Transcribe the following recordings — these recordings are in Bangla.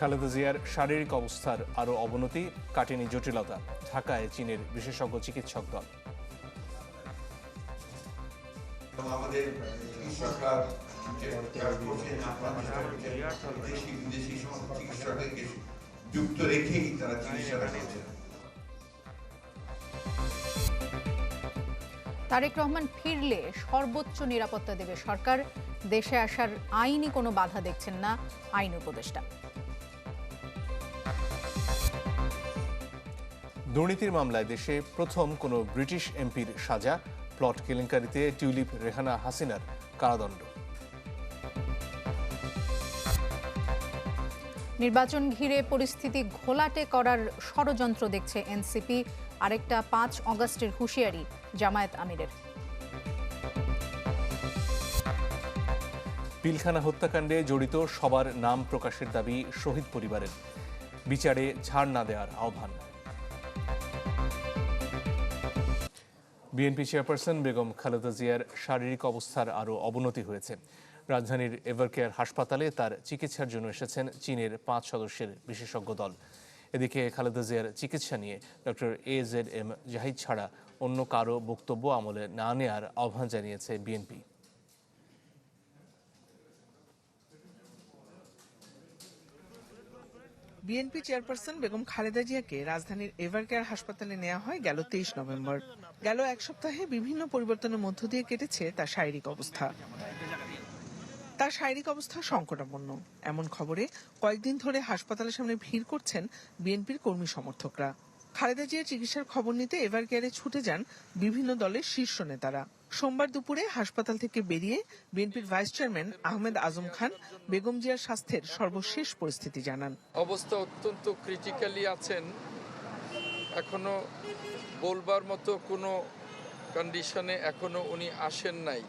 খালেদা জিয়ার শারীরিক অবস্থার আরও অবনতি কাটেনি জটিলতা ঢাকায় চীনের বিশেষজ্ঞ চিকিৎসক দল। আমাদের চিকিৎসকরা যে কাজ করছেন আপনারা দেশি বিদেশি সমস্ত চিকিৎসকদেরকে যুক্ত রেখেই তারা চিকিৎসাটা করছেন। তারেক রহমান ফিরলে সর্বোচ্চ নিরাপত্তা দেবে সরকার দেশে আসার আইনি কোনো বাধা দেখছেন না আইন উপদেষ্টা। দুর্নীতির মামলায় দেশে প্রথম কোনো ব্রিটিশ এমপির সাজা। প্লট কেলেঙ্কারিতে টিউলিপ রেহানা হাসিনার কারাদণ্ড। নির্বাচন ঘিরে পরিস্থিতি ঘোলাটে করার ষড়যন্ত্র দেখছে এনসিপি। আরেকটা পাঁচ অগস্টের হুঁশিয়ারি জামায়াত আমিরের। পিলখানা হত্যাকাণ্ডে জড়িত সবার নাম প্রকাশের দাবি শহীদ পরিবারের। বিচারে ছাড় না দেওয়ার আহ্বান। বিএনপি চেয়ারপারসন বেগম খালেদা জিয়ার শারীরিক অবস্থার আরও অবনতি হয়েছে। রাজধানীর এভারকেয়ার হাসপাতালে তার চিকিৎসার জন্য এসেছেন চীনের পাঁচ সদস্যের বিশেষজ্ঞ দল। এদিকে খালেদা জিয়ার চিকিৎসা নিয়ে doctor A Z M Zahid ছাড়া অন্য কারও বক্তব্য আমলে না নেয়ার আহ্বান জানিয়েছে BNP. BNP chairperson Begum Khaleda জিয়াকে রাজধানীর এভারকেয়ার হাসপাতালে নেওয়া হয় গেল তেইশ নভেম্বর। গেল এক সপ্তাহে বিভিন্ন পরিবর্তনের মধ্য দিয়ে কেটেছে তার শারীরিক অবস্থা। তার শারীরিক অবস্থা সংকটাপন্ন। এমন খবরে কয়েকদিন ধরে হাসপাতালের সামনে ভিড় করছেন বিএনপির কর্মী সমর্থকরা। খালেদা জিয়ার চিকিৎসার খবর নিতে এভারকেয়ারে ছুটে যান বিভিন্ন দলের শীর্ষ নেতারা। সোমবার দুপুরে হাসপাতাল থেকে বেরিয়ে বিএনপির ভাইস চেয়ারম্যান আহমেদ আজম খান বেগম জিয়ার স্বাস্থ্যের সর্বশেষ পরিস্থিতি জানান। অবস্থা অত্যন্ত ক্রিটিক্যালি আছেন। এখনও বলবার মতো কোনো কন্ডিশনে এখনও উনি আসেন নাই।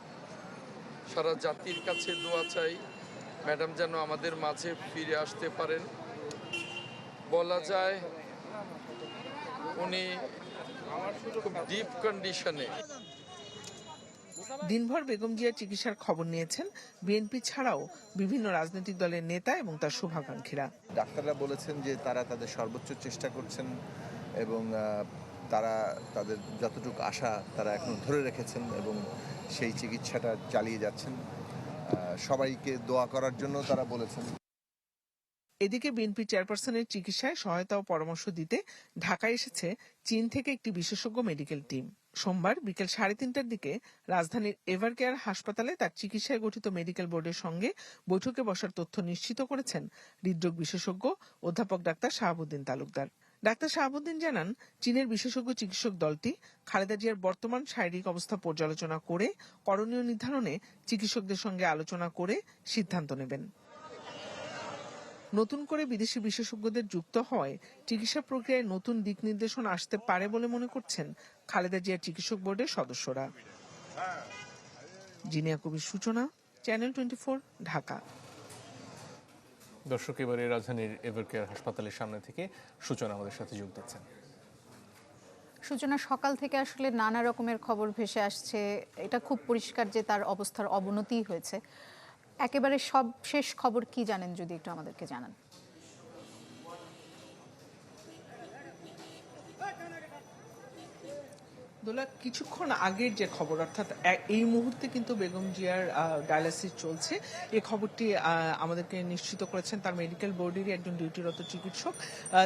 সারা জাতির কাছে দোয়া চাই, ম্যাডাম যেন আমাদের মাঝে ফিরে আসতে পারেন। বলা যায়, উনি খুব ডিপ কন্ডিশনে দিনভর বেগম জিয়ার চিকিৎসার খবর নিয়েছেন বিএনপি ছাড়াও বিভিন্ন রাজনৈতিক দলের নেতা এবং তার শুভাকাঙ্ক্ষীরা। ডাক্তাররা বলেছেন যে তারা তাদের সর্বোচ্চ চেষ্টা করছেন এবং তারা তাদের যতটুকু আশা তারা এখন ধরে রেখেছেন এবং সেই চিকিৎসাটা চালিয়ে যাচ্ছেন। সবাইকে দোয়া করার জন্য তারা বলেছেন। এদিকে বিএনপি চেয়ারপারসনের চিকিৎসায় সহায়তা ও পরামর্শ দিতে ঢাকায় এসেছে চীন থেকে একটি বিশেষজ্ঞ মেডিকেল টিম সোমবার বিকেল সাড়ে তিনটার দিকে রাজধানীর এভারকেয়ার হাসপাতালে তার চিকিৎসায় গঠিত মেডিকেল বোর্ডের সঙ্গে বৈঠকে বসার তথ্য নিশ্চিত করেছেন হৃদরোগ বিশেষজ্ঞ অধ্যাপক ডাক্তার শাহাবুদ্দিন তালুকদার। ডাক্তার শাহাবুদ্দিন জানান, চীনের বিশেষজ্ঞ চিকিৎসক দলটি খালেদা জিয়ার বর্তমান শারীরিক অবস্থা পর্যালোচনা করে করণীয় নির্ধারণে চিকিৎসকদের সঙ্গে আলোচনা করে সিদ্ধান্ত নেবেন। নতুন করে বিদেশি বিশেষজ্ঞদের যুক্ত হওয়ায় চিকিৎসা প্রক্রিয়ায় নতুন দিক নির্দেশনা আসতে পারে বলে মনে করছেন খালেদা জিয়ার চিকিৎসক বোর্ডের সদস্যরা। জিনিয়া কবির সূচনা চ্যানেল টোয়েন্টি ঢাকা। দর্শক এবারে রাজধানীর এভারকেয়ার হাসপাতালের সামনে থেকে সূচনা আমাদের সাথে যোগ দিচ্ছেন সূচনা সকাল থেকে আসলে নানা রকমের খবর ভেসে আসছে। এটা খুব পরিষ্কার যে তার অবস্থার অবনতি হয়েছে। একেবারে সব শেষ খবর কি জানেন যদি একটু আমাদেরকে জানান? দোলা কিছুক্ষণ আগের যে খবর, অর্থাৎ এই মুহূর্তে কিন্তু বেগম জিয়ার ডায়ালিসিস চলছে। এই খবরটি আমাদেরকে নিশ্চিত করেছেন তার মেডিকেল বোর্ডেরই একজন ডিউটিরত চিকিৎসক।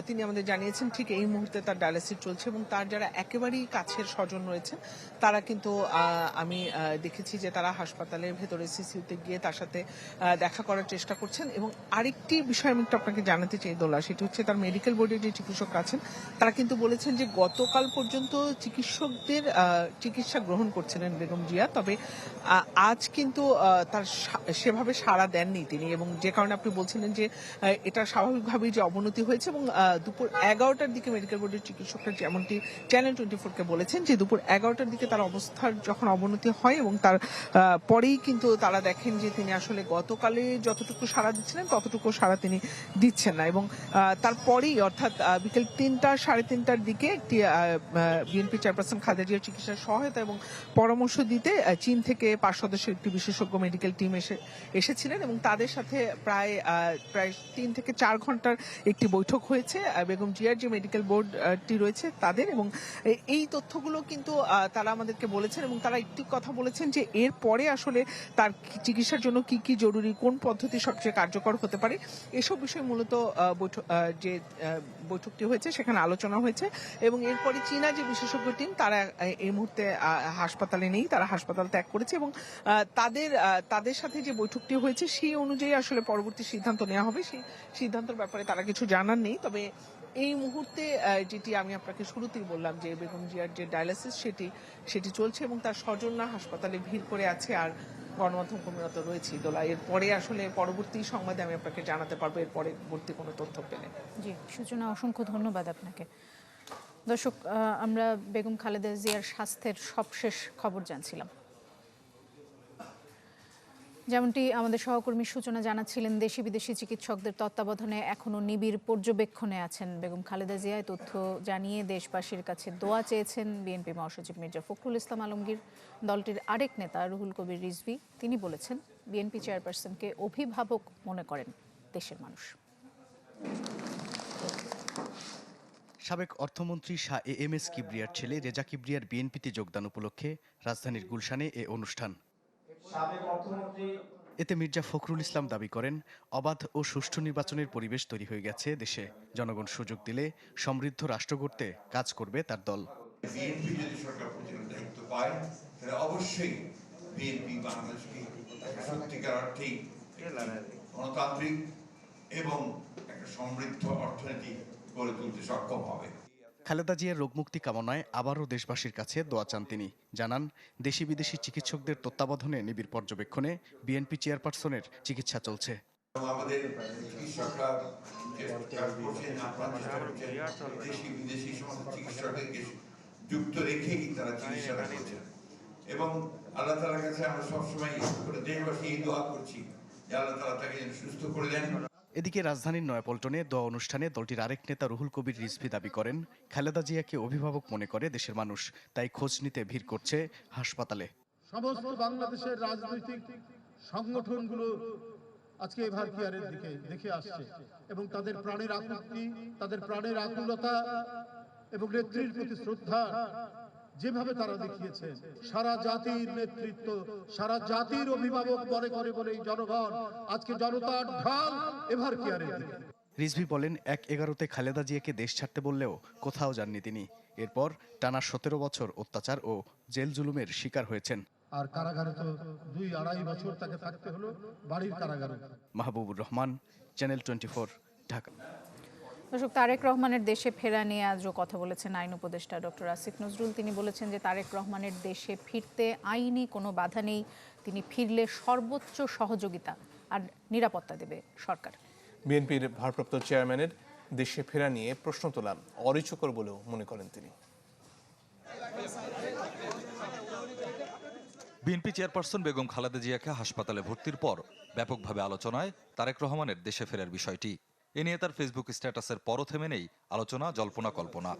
তিনি আমাদের জানিয়েছেন, ঠিক এই মুহূর্তে তার ডায়ালিসিস চলছে এবং তার যারা একেবারেই কাছের স্বজন রয়েছেন, তারা কিন্তু আমি দেখেছি যে তারা হাসপাতালের ভেতরে সিসিউতে গিয়ে তার সাথে দেখা করার চেষ্টা করছেন। এবং আরেকটি বিষয় আমি একটু আপনাকে জানাতে চাই, দোলা, সেটি হচ্ছে তার মেডিকেল বোর্ডের যে চিকিৎসক আছেন, তারা কিন্তু বলেছেন যে গতকাল পর্যন্ত চিকিৎসকদের আহ, চিকিৎসা গ্রহণ করছিলেন বেগম জিয়া তবে আজ কিন্তু তার সেভাবে সাড়া দেননি তিনি এবং যে কারণে আপনি বলছিলেন যে এটা স্বাভাবিকভাবেই যে অবনতি হয়েছে এবং দুপুর এগারোটার দিকে মেডিকেল বোর্ডের চিকিৎসকরা যেমনটি চ্যানেল টোয়েন্টি ফোরকে বলেছেন যে দুপুর এগারোটার দিকে তার অবস্থার যখন অবনতি হয় এবং তার পরেই কিন্তু তারা দেখেন যে তিনি আসলে গতকালে যতটুকু সাড়া দিচ্ছিলেন ততটুকু সাড়া তিনি দিচ্ছেন না এবং তারপরেই অর্থাৎ বিকেল তিনটা সাড়ে তিনটার দিকে একটি বিএনপি চেয়ারপারসন খালেদা খালেদা জিয়ার চিকিৎসার সহায়তা এবং পরামর্শ দিতে চীন থেকে পাঁচ সদস্যের একটি বিশেষজ্ঞ মেডিকেল টিম এসে, এসেছিলেন এবং তাদের সাথে প্রায় প্রায় তিন থেকে চার ঘণ্টার একটি বৈঠক হয়েছে। বেগম জিয়ার যে মেডিকেল বোর্ডটি রয়েছে তাদের এবং এই তথ্যগুলো কিন্তু তারা আমাদেরকে বলেছেন এবং তারা একটি কথা বলেছেন যে এর পরে আসলে তার চিকিৎসার জন্য কি কি জরুরি, কোন পদ্ধতি সবচেয়ে কার্যকর হতে পারে, এসব বিষয়ে মূলত যে বৈঠকটি হয়েছে সেখানে আলোচনা হয়েছে এবং এরপরে চীনা যে বিশেষজ্ঞ টিম তারা এই মুহূর্তে হাসপাতালে নেই, তারা হাসপাতাল ত্যাগ করেছে এবং তাদের তাদের সাথে যে বৈঠকটি হয়েছে সেই অনুযায়ী আসলে পরবর্তী সিদ্ধান্ত নেওয়া হবে। সেই সিদ্ধান্তের ব্যাপারে তারা কিছু জানার নেই। তবে এই মুহূর্তে যেটি আমি আপনাকে শুরুতেই বললাম যে বেগম জিয়ার যে ডায়ালিসিস সেটি সেটি চলছে এবং তার স্বজনরা হাসপাতালে ভিড় করে আছে আর গণমাধ্যম কর্মীরত রয়েছে। দোলা এরপরে আসলে পরবর্তী সংবাদে আমি আপনাকে জানাতে পারব, এর পরবর্তী কোনো তথ্য পেলে। জি, সূচনা, অসংখ্য ধন্যবাদ আপনাকে। দর্শক আমরা বেগম খালেদা জিয়ার স্বাস্থ্যের সবশেষ খবর জানছিলাম। যেমনটি আমাদের সহকর্মী সূচনা জানাচ্ছিলেন, দেশি বিদেশি চিকিৎসকদের তত্ত্বাবধানে এখনও নিবিড় পর্যবেক্ষণে আছেন বেগম খালেদা জিয়া। তথ্য জানিয়ে দেশবাসীর কাছে দোয়া চেয়েছেন বিএনপি মহাসচিব মির্জা ফখরুল ইসলাম আলমগীর। দলটির আরেক নেতা রুহুল কবির রিজভি, তিনি বলেছেন, বিএনপি চেয়ারপারসনকে অভিভাবক মনে করেন দেশের মানুষ। সাবেক অর্থমন্ত্রী শাহ এ এম এস কিবরিয়ার ছেলে রেজা কিবরিয়ার বিএনপিতে যোগদান উপলক্ষে রাজধানীর গুলশানে এ অনুষ্ঠান। এতে মির্জা ফখরুল ইসলাম দাবি করেন, অবাধ ও সুষ্ঠু নির্বাচনের পরিবেশ তৈরি হয়ে গেছে দেশে। জনগণ সুযোগ দিলে সমৃদ্ধ রাষ্ট্র গড়তে কাজ করবে তার দল। এবং একটা সমৃদ্ধ অর্থনীতি গড়ে তুলতে সক্ষম হবে। খালেদা জিয়ার রোগমুক্তি কামনায় আবারও দেশবাসীর কাছে দোয়া চান তিনি। জানান দেশি বিদেশি চিকিৎসকদের তত্ত্বাবধানে নিবিড় পর্যবেক্ষণে বিএনপি চেয়ারপারসনের চিকিৎসা চলছে। আমাদের চিকিৎসকরা দেশি বিদেশি সমস্ত চিকিৎসকদেরকে যুক্ত রেখেই তারা চিকিৎসাটা করছেন। এবং আল্লাহ তালার কাছে আমরা সবসময় দেশবাসী এই দোয়া করছি যে আল্লাহ তালা তাকে সুস্থ করে দেন। এদিকে রাজধানীর নয়াপল্টনে দোয়া অনুষ্ঠানে দলটির আরেক নেতা রুহুল কবির রিজভি দাবি করেন, খালেদা জিয়াকে অভিভাবক মনে করে দেশের মানুষ, তাই খোঁজ নিতে ভিড় করছে হাসপাতালে। সমস্ত বাংলাদেশের রাজনৈতিক সংগঠনগুলো আজকে এভার দিকে দেখে আসছে এবং তাদের প্রাণের আকুতি, তাদের প্রাণের আকুলতা এবং নেত্রীর প্রতি শ্রদ্ধা যেভাবে তারা দেখিয়েছে সারা জাতির নেতৃত্ব সারা জাতির অভিভাবক মনে করে বলে এই জনগণ আজকে জনতার ঢাল এভার কেয়ারের দিকে। রিজভি বলেন এক এগারোতে খালেদা জিয়াকে দেশ ছাড়তে বললেও কোথাও যাননি তিনি। এরপর টানা সতেরো বছর অত্যাচার ও জেল জুলুমের শিকার হয়েছেন। আর কারাগারে তো দুই আড়াই বছর তাকে থাকতে হলো বাড়ির কারাগারে। Mahbubur Rahman channel twenty Dhaka. দর্শক তারেক রহমানের দেশে ফেরা নিয়ে আজও কথা বলেছেন আইন উপদেষ্টা ডক্টর আসিফ নজরুল। তিনি বলেছেন যে তারেক রহমানের দেশে ফিরতে আইনি কোনো বাধা নেই। তিনি ফিরলে সর্বোচ্চ সহযোগিতা আর নিরাপত্তা দেবে সরকার। বিএনপির ভারপ্রাপ্ত চেয়ারম্যানের দেশে ফেরা নিয়ে প্রশ্ন তোলা অরিচকর বলেও মনে করেন তিনি। বিএনপি চেয়ারপারসন বেগম খালেদা জিয়াকে হাসপাতালে ভর্তির পর ব্যাপকভাবে আলোচনায় তারেক রহমানের দেশে ফেরার বিষয়টি। এ নিয়ে তার ফেসবুক স্ট্যাটাসের পরও থেমে নেই আলোচনা, জল্পনা, কল্পনা।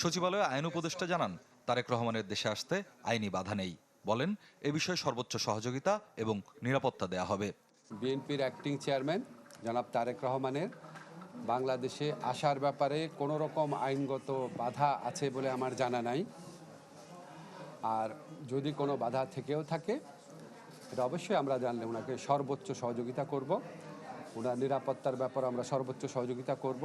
সচিবালয়ে আইন উপদেষ্টা জানান, তারেক রহমানের দেশে আসতে আইনি বাধা নেই। বলেন, এ বিষয়ে সর্বোচ্চ সহযোগিতা এবং নিরাপত্তা দেয়া হবে। বিএনপির অ্যাক্টিং চেয়ারম্যান জনাব তারেক রহমানের, বাংলাদেশে আসার ব্যাপারে কোনো রকম আইনগত বাধা আছে বলে আমার জানা নাই। আর যদি কোনো বাধা থেকেও থাকে এটা অবশ্যই আমরা জানলে ওনাকে সর্বোচ্চ সহযোগিতা করব। ওনার নিরাপত্তার ব্যাপারে আমরা সর্বোচ্চ সহযোগিতা করব।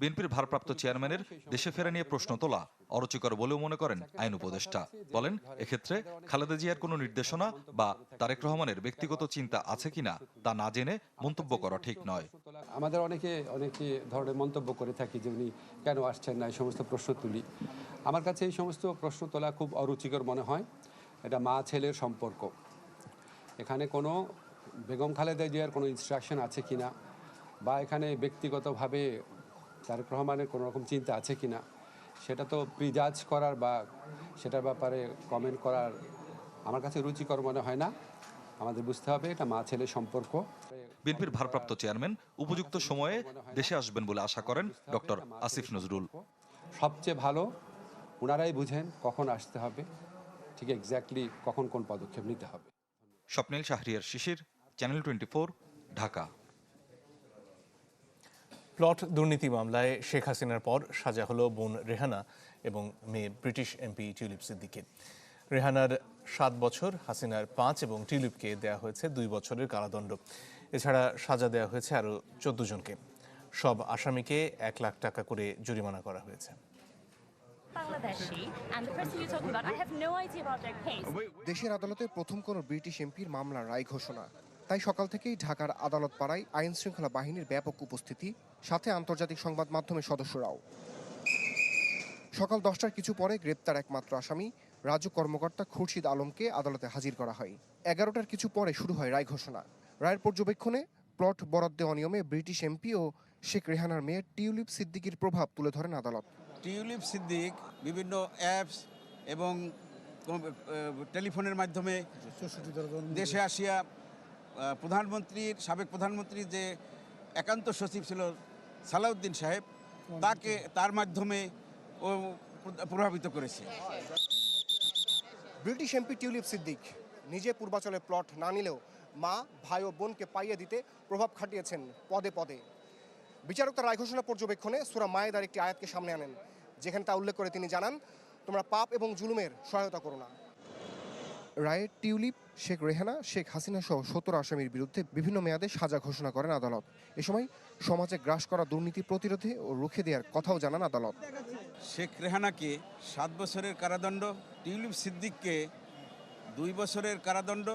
বিএনপির ভারপ্রাপ্ত চেয়ারম্যানের দেশে ফেরা নিয়ে প্রশ্ন তোলা অরুচিকর বলেও মনে করেন আইন উপদেষ্টা। বলেন এক্ষেত্রে খালেদা জিয়ার কোনো নির্দেশনা বা তারেক রহমানের ব্যক্তিগত চিন্তা আছে কিনা তা না জেনে মন্তব্য করা ঠিক নয়। আমাদের অনেকে অনেকে ধরনের মন্তব্য করে থাকি যে উনি কেন আসছেন না এই সমস্ত প্রশ্ন তুলি। আমার কাছে এই সমস্ত প্রশ্ন তোলা খুব অরুচিকর মনে হয়। এটা মা ছেলের সম্পর্ক। এখানে কোনো বেগম খালেদা জিয়ার কোনো ইনস্ট্রাকশন আছে কি না বা এখানে ব্যক্তিগতভাবে তারেক রহমানের কোনো রকম চিন্তা আছে কি না সেটা তো প্রিজাজ করার বা সেটার ব্যাপারে কমেন্ট করার আমার কাছে রুচিকর মনে হয় না। আমাদের বুঝতে হবে এটা মা ছেলে সম্পর্ক। বিএনপির ভারপ্রাপ্ত চেয়ারম্যান উপযুক্ত সময়ে দেশে আসবেন বলে আশা করেন ডক্টর আসিফ নজরুল। সবচেয়ে ভালো ওনারাই বুঝেন কখন আসতে হবে ঠিক এক্স্যাক্টলি কখন কোন পদক্ষেপ নিতে হবে। Swapnil Shahriar Shishir channel twenty Dhaka plot দুর্নীতি মামলায় শেখ হাসিনার পর সাজা হলো বোন রেহানা এবং মেয়ে ব্রিটিশ এমপি টিউলিপ সিদ্দিকে রেহানার সাত বছর হাসিনার পাঁচ এবং টিউলিপকে দেয়া হয়েছে দুই বছরের কারাদণ্ড। এছাড়া সাজা দেওয়া হয়েছে আরও চোদ্দ জনকে। সব আসামিকে এক লাখ টাকা করে জরিমানা করা হয়েছে। Bangladeshi, and the person you're talking about, I have no idea about their case. দেশের আদালতে প্রথম কোনো ব্রিটিশ এমপির মামলার রায় ঘোষণা। তাই সকাল থেকেই ঢাকার আদালত পাড়ায় আইন শৃঙ্খলা বাহিনীর ব্যাপক উপস্থিতি সাথে আন্তর্জাতিক সংবাদ মাধ্যমের সদস্যরাও। সকাল দশটার কিছু পরে গ্রেপ্তার একমাত্র আসামি রাজু কর্মকর্তা খুরশিদ আলমকে আদালতে হাজির করা হয়। এগারোটার কিছু পরে শুরু হয় রায় ঘোষণা। রায়ের পর্যবেক্ষণে প্লট বরাদ্দে অনিয়মে ব্রিটিশ এমপি ও শেখ রেহানার মেয়ে টিউলিপ সিদ্দিকির প্রভাব তুলে ধরেন আদালত। টিউলিপ সিদ্দিক বিভিন্ন অ্যাপস এবং টেলিফোনের মাধ্যমে দেশে আসিয়া প্রধানমন্ত্রীর, সাবেক প্রধানমন্ত্রীর যে একান্ত সচিব ছিল সালাউদ্দিন সাহেব, তাকে তার মাধ্যমে ও প্রভাবিত করেছে। ব্রিটিশ এমপি টিউলিপ সিদ্দিক নিজে পূর্বাচলে প্লট না নিলেও মা, ভাই ও বোনকে পাইয়ে দিতে প্রভাব খাটিয়েছেন পদে পদে। বিচারক তার রায় ঘোষণা পর্যবেক্ষণে সুরা মায়েদার একটি আয়াতকে সামনে আনেন, যেখানে তা উল্লেখ করে তিনি জানান, তোমরা পাপ এবং জুলুমের সহায়তা করো না। রায়ে টিউলিপ, শেখ রেহানা, শেখ হাসিনা সহ সত্তর আসামির বিরুদ্ধে বিভিন্ন মেয়াদে সাজা ঘোষণা করেন আদালত। এ সময় সমাজে গ্রাস করা দুর্নীতি প্রতিরোধে ও রুখে দেওয়ার কথাও জানান আদালত। শেখ রেহানাকে সাত বছরের কারাদণ্ড, টিউলিপ সিদ্দিককে দুই বছরের কারাদণ্ড,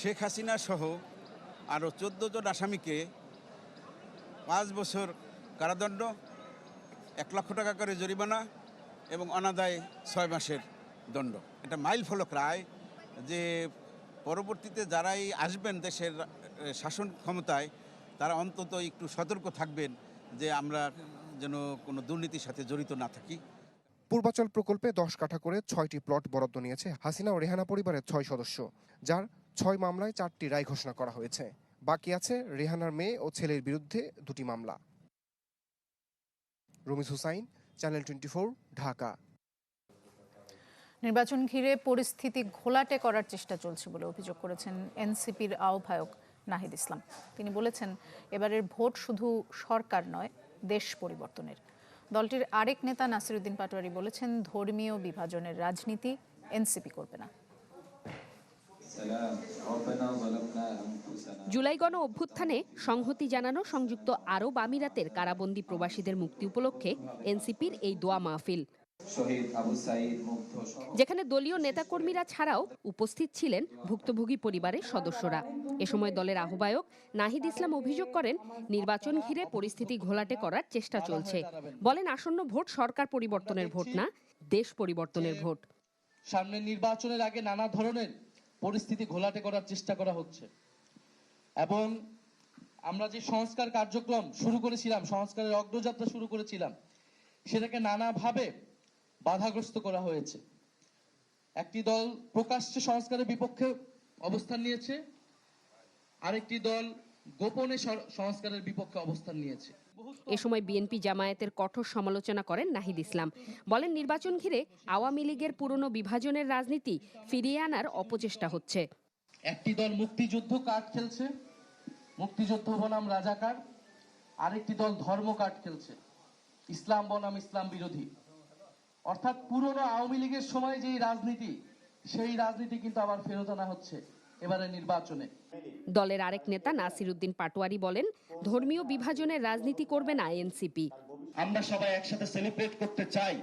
শেখ হাসিনা সহ আরও চোদ্দ জন আসামিকে পাঁচ বছর কারাদণ্ড, এক লক্ষ টাকা করে জরিমানা এবং অনাদায় ছয় মাসের দণ্ড। এটা মাইল ফলক রায়। যে পরবর্তীতে যারাই আসবেন দেশের শাসন ক্ষমতায়, তারা অন্তত একটু সতর্ক থাকবেন যে আমরা যেন কোনো দুর্নীতির সাথে জড়িত না থাকি। পূর্বাচল প্রকল্পে দশ কাঠা করে ছয়টি প্লট বরাদ্দ নিয়েছে হাসিনা ও রেহানা পরিবারের ছয় সদস্য, যার ছয় মামলায় চারটি রায় ঘোষণা করা হয়েছে। বাকি আছে রেহানার মেয়ে ও ছেলের বিরুদ্ধে দুটি মামলা। Ramiz Hussain, channel twenty Dhaka. নির্বাচন ঘিরে পরিস্থিতি ঘোলাটে করার চেষ্টা চলছে বলে অভিযোগ করেছেন এনসিপির আহ্বায়ক নাহিদ ইসলাম। তিনি বলেছেন, এবারের ভোট শুধু সরকার নয়, দেশ পরিবর্তনের। দলটির আরেক নেতা নাসিরুদ্দিন পাটোয়ারি বলেছেন, ধর্মীয় বিভাজনের রাজনীতি এনসিপি করবে না। জুলাই গণ অভ্যুত্থানে সংহতি জানানো সংযুক্ত আরব আমিরাতের কারাবন্দী প্রবাসীদের মুক্তি উপলক্ষে এনসিপির এই দোয়া মাহফিল। যেখানে দলীয় নেতাকর্মীরা ছাড়াও উপস্থিত ছিলেন ভুক্তভোগী পরিবারের সদস্যরা। এ সময় দলের আহ্বায়ক নাহিদ ইসলাম অভিযোগ করেন নির্বাচন ঘিরে পরিস্থিতি ঘোলাটে করার চেষ্টা চলছে। বলেন আসন্ন ভোট সরকার পরিবর্তনের ভোট না দেশ পরিবর্তনের ভোট। সামনে নির্বাচনের আগে নানা ধরনের পরিস্থিতি ঘোলাটে করার চেষ্টা করা হচ্ছে। এবং আমরা যে সংস্কার কার্যক্রম শুরু করেছিলাম সংস্কারের অগ্রযাত্রা শুরু করেছিলাম সেটাকে নানাভাবে বাধাগ্রস্ত করা হয়েছে। একটি দল প্রকাশ্যে সংস্কারের বিপক্ষে অবস্থান নিয়েছে আরেকটি দল গোপনে সংস্কারের বিপক্ষে অবস্থান নিয়েছে। এ সময় বিএনপি জামায়াতের কঠোর সমালোচনা করেন নাহিদ ইসলাম। বলেন নির্বাচন ঘিরে আওয়ামী লীগের পুরনো বিভাজনের রাজনীতি ফিরিয়ে আনার অপচেষ্টা হচ্ছে। একটি দল মুক্তিযুদ্ধ কার্ড খেলছে মুক্তিযুদ্ধ বনাম রাজাকার আরেকটি দল ধর্ম কার্ড খেলছে। ইসলাম বনাম ইসলাম বিরোধী। অর্থাৎ পুরনো আওয়ামী লীগের সময় যেই রাজনীতি সেই রাজনীতি কিন্তু আবার ফেরত আনা হচ্ছে এবারে নির্বাচনে। দলের আরেক নেতা নাসিরুদ্দিন পাটোয়ারি বলেন ধর্মীয় বিভাজনের রাজনীতি করবে না এনসিপি। আমরা সবাই একসাথে সেলিব্রেট করতে চাই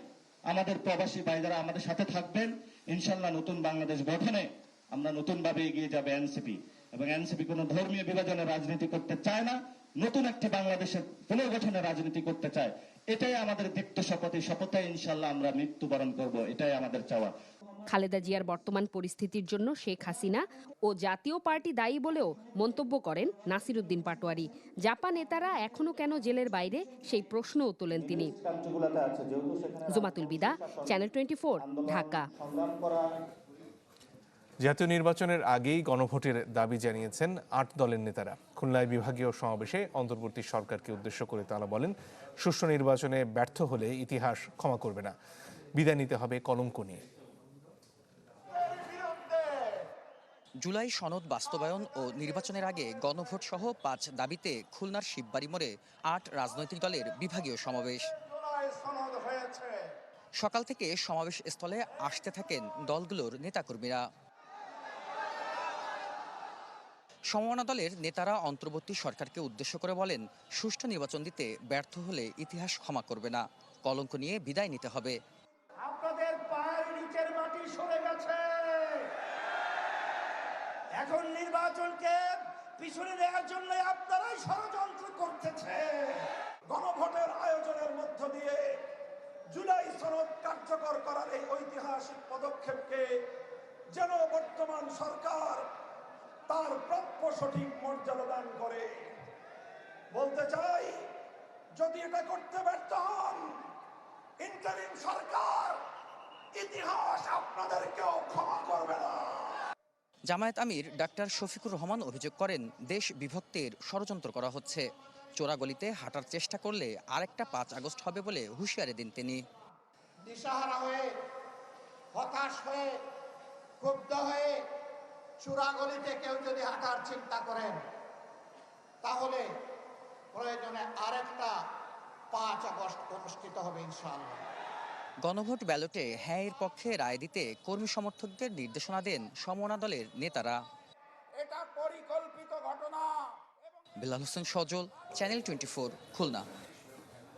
আমাদের প্রবাসী ভাইরা আমাদের সাথে থাকবেন। ইনশাল্লাহ নতুন বাংলাদেশ গঠনে আমরা নতুন ভাবে এগিয়ে যাবে এনসিপি। এবং এনসিপি কোনো ধর্মীয় বিভাজনের রাজনীতি করতে চায় না। নতুন একটি বাংলাদেশের পুনর্গঠনের রাজনীতি করতে চায় এটাই আমাদের দীপ্ত শপথ। এই শপথে ইনশাল্লাহ আমরা মৃত্যুবরণ করব এটাই আমাদের চাওয়া। খালেদা জিয়ার বর্তমান পরিস্থিতির জন্য শেখ হাসিনা ও জাতীয় পার্টি দায়ী বলেও মন্তব্য করেন নাসিরুদ্দিন পাটোয়ারি। জাপা নেতারা এখনও কেন জেলের বাইরে সেই প্রশ্নও তোলেন তিনি। Jumatul Bida channel twenty Dhaka. জাতীয় নির্বাচনের আগেই গণভোটের দাবি জানিয়েছেন আট দলের নেতারা। খুলনায় বিভাগীয় সমাবেশে অন্তর্বর্তী সরকারকে উদ্দেশ্য করে তারা বলেন, সুষ্ঠু নির্বাচনে ব্যর্থ হলে ইতিহাস ক্ষমা করবে না। বিদায় নিতে হবে কলঙ্ক নিয়ে। জুলাই সনদ বাস্তবায়ন ও নির্বাচনের আগে গণভোট সহ পাঁচ দাবিতে খুলনার শিববাড়ি মোড়ে আট রাজনৈতিক দলের বিভাগীয় সমাবেশ। সকাল থেকে সমাবেশ স্থলে আসতে থাকেন দলগুলোর নেতাকর্মীরা। সমমনা দলের নেতারা অন্তর্বর্তী সরকারকে উদ্দেশ্য করে বলেন, সুষ্ঠু নির্বাচন দিতে ব্যর্থ হলে ইতিহাস ক্ষমা করবে না। কলঙ্ক নিয়ে বিদায় নিতে হবে। আপনাদের পায়ের নিচের মাটি সরে গেছে। এখন নির্বাচনকে পিছনে দেওয়ার জন্য আপনারাই ষড়যন্ত্র করতেছে। গণভোটের আয়োজনের মধ্য দিয়ে জুলাই সনদ কার্যকর করার এই ঐতিহাসিক পদক্ষেপকে যেন বর্তমান সরকার তার প্রাপ্য সঠিক মর্যাদা দান করে। বলতে চাই যদি এটা করতে ব্যর্থ হন ইন্টারিম সরকার ইতিহাস আপনাদেরকেও ক্ষমা করবে না। জামায়াত আমির ডাক্তার শফিকুর রহমান অভিযোগ করেন দেশ বিভক্তের ষড়যন্ত্র করা হচ্ছে। চোরাগলিতে হাঁটার চেষ্টা করলে আরেকটা পাঁচ আগস্ট হবে বলে হুঁশিয়ারি দিন তিনি। দিশাহারা হয়ে হতাশ হয়ে ক্ষুব্ধ হয়ে চূড়াগলিতে কেউ যদি হাঁটার চিন্তা করেন তাহলে প্রয়োজনে আরেকটা পাঁচ আগস্ট অনুষ্ঠিত হবে ইনশাআল্লাহ। গণভোট ব্যালটে হ্যাঁ এর পক্ষে রায় দিতে কর্মী সমর্থকদের নির্দেশনা দেন সমনা দলের নেতারা। এটা পরিকল্পিত ঘটনা। Belal Hossain Sajal channel twenty four Khulna.